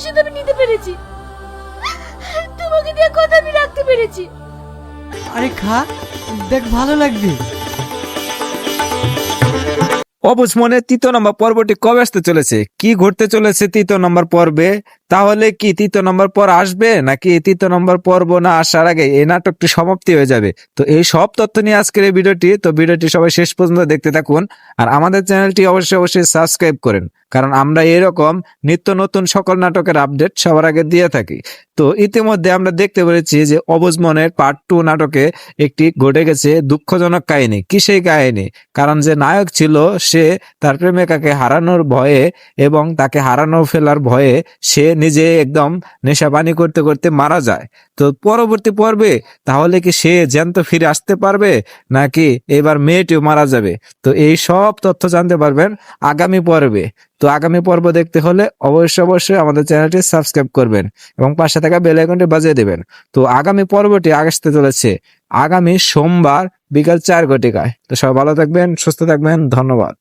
প্রতিশোধ আমি নিতে পেরেছি। তোমাকে দিয়ে কথা আমি রাখতে পেরেছি। আরে খা দেখ ভালো লাগবে। অবুজ মনে তৃতীয় নম্বর পর্বটি কবে আসতে চলেছে? কি ঘটতে চলেছে তৃতীয় নম্বর পর্বে? তাহলে কি তৃতীয় নম্বর পর আসবে নাকি তৃতীয় নম্বর পর্ব না আসার আগে এই নাটকটি সমাপ্তি হয়ে যাবে? তো এই সব তথ্য নিয়ে আজকের এই ভিডিওটি, তো ভিডিওটি সবাই শেষ পর্যন্ত দেখতে থাকুন। আর আমাদের চ্যানেলটি অবশ্যই অবশ্যই সাবস্ক্রাইব করেন, কারণ আমরা এরকম নিত্য নতুন সকল নাটকের আপডেট সবার আগে দিয়ে থাকি। তো ইতিমধ্যে আমরা দেখতে পেরেছি যে অবুজ মনের পার্ট টু নাটকে একটি ঘটে গেছে দুঃখজনক কাহিনী। কি সেই কাহিনী? কারণ যে নায়ক ছিল, সে তার প্রেমিকাকে হারানোর ভয়ে এবং তাকে হারানো ফেলার ভয়ে সে নিজে একদম নেশা পানি করতে করতে মারা যায়। তো পরবর্তী পর্বে তাহলে কি সে জ্যান্ত ফিরে আসতে পারবে নাকি এবার মেয়েটিও মারা যাবে? তো এই সব তথ্য জানতে পারবেন আগামী পর্বে। তো আগামী পর্ব দেখতে হলে অবশ্যই অবশ্যই আমাদের চ্যানেলটি সাবস্ক্রাইব করবেন এবং পাশে থাকা বেল আইকনটি বাজিয়ে দেবেন। তো আগামী পর্বটি আসতে চলেছে আগামী সোমবার বিকাল চার ঘটিকায়। তো সবাই ভালো থাকবেন, সুস্থ থাকবেন, ধন্যবাদ।